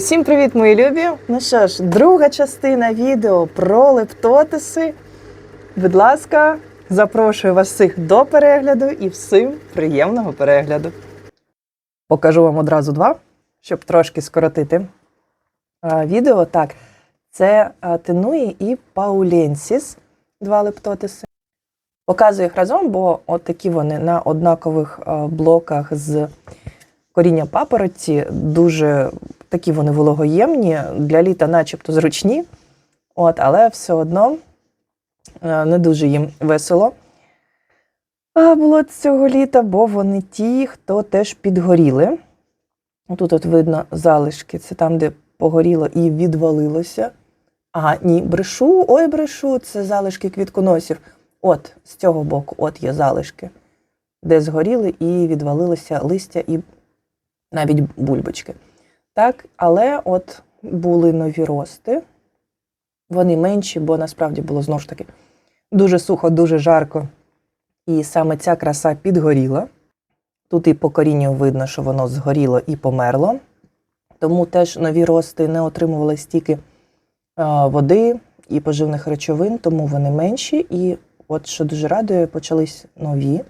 Всім привіт, мої любі! Ну що ж, друга частина відео про лептотиси. Будь ласка, запрошую вас всіх до перегляду і всім приємного перегляду. Покажу вам одразу два, щоб трошки скоротити а, відео. Так, це а, Тенуї і Пауленсіс, два лептотиси. Показую їх разом, бо от такі вони на однакових блоках з коріння папороті, дуже такі вони вологоємні, для літа начебто зручні, от, але все одно е, не дуже їм весело а, було цього літа, бо вони ті, хто теж підгоріли. Тут от видно залишки, це там, де погоріло і відвалилося. А, ні, брешу, ой, брешу, це залишки квітконосів. От, з цього боку, от є залишки, де згоріли і відвалилося листя і навіть бульбочки. Так, але от були нові рости. Вони менші, бо насправді було знову ж таки дуже сухо, дуже жарко. І саме ця краса підгоріла. Тут і по корінню видно, що воно згоріло і померло. Тому теж нові рости не отримували стільки води і поживних речовин, тому вони менші. І от що дуже радує, почались нові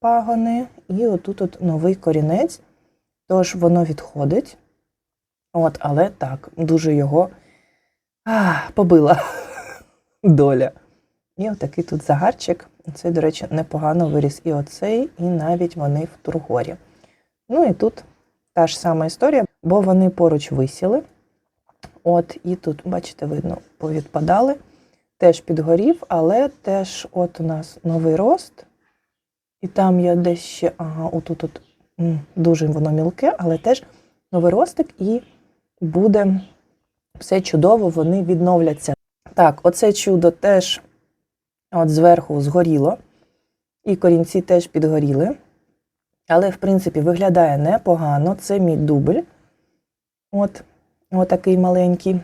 пагони, і отут от новий корінець. Тож воно відходить. От, але так, дуже його а, побила доля. І отакий тут загарчик. Цей, до речі, непогано виріс і оцей, і навіть вони в тургорі. Ну і тут та ж сама історія, бо вони поруч висіли. От, і тут, бачите, видно, повідпадали. Теж підгорів, але теж от у нас новий рост. І там я десь ще, ага, отут от Дуже воно мілке, але теж новий ростик і буде все чудово, вони відновляться. Так, оце чудо теж от зверху згоріло, і корінці теж підгоріли. Але, в принципі, виглядає непогано. Це мій дубль. От, отакий маленький.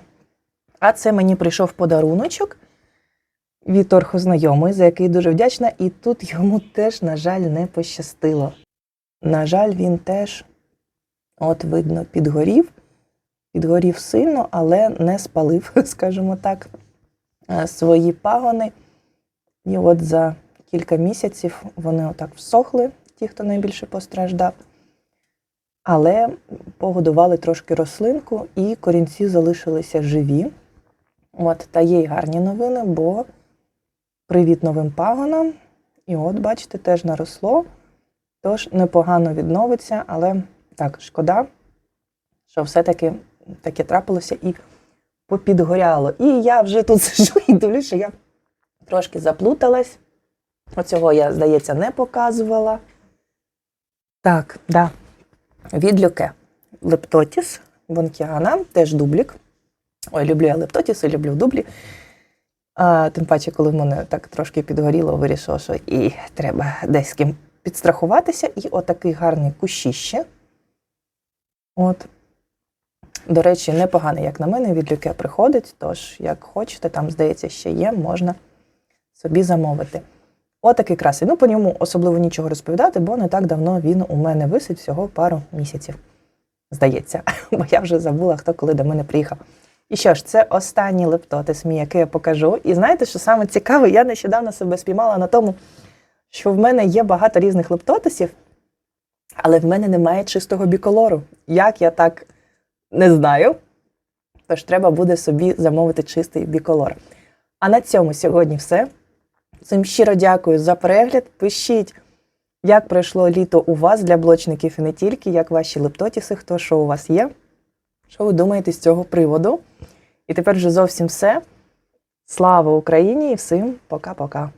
А це мені прийшов подаруночок від орхознайомий, за який дуже вдячна. І тут йому теж, на жаль, не пощастило. На жаль, він теж, от видно, підгорів, підгорів сильно, але не спалив, скажімо так, е, свої пагони. І от за кілька місяців вони отак всохли, ті, хто найбільше постраждав. Але погодували трошки рослинку, і корінці залишилися живі. От, та є й гарні новини, бо привіт новим пагонам. І от, бачите, теж наросло. Тож непогано відновиться, але так, шкода, що все-таки таке трапилося і попідгоряло. І я вже тут сижу і дивлюсь, що я трошки заплуталась. Оцього я, здається, не показувала. Так, да. Від люке. Лептотіс, Вонкіана, теж дублік. Ой, люблю я лептотіси, люблю дублі. А, Тим паче, коли в мене так трошки підгоріло, вирішила, що і треба десь з ким підстрахуватися, і отакий гарний кущище. От. До речі, непоганий, як на мене, від люке приходить, тож, як хочете, там, здається, ще є, можна собі замовити. Отакий красий. Ну, по ньому особливо нічого розповідати, бо не так давно він у мене висить всього пару місяців. Здається, бо я вже забула, хто коли до мене приїхав. І що ж, це останній лептотис мій, який я покажу. І знаєте, що саме цікаве, я нещодавно себе спіймала на тому, що в мене є багато різних лептотисів, але в мене немає чистого біколору. Як я так не знаю. Тож треба буде собі замовити чистий біколор. А на цьому сьогодні все. Всім щиро дякую за перегляд. Пишіть, як пройшло літо у вас для блочників і не тільки, як ваші лептотіси, хто що у вас є. Що ви думаєте з цього приводу? І тепер вже зовсім все. Слава Україні і всім пока-пока.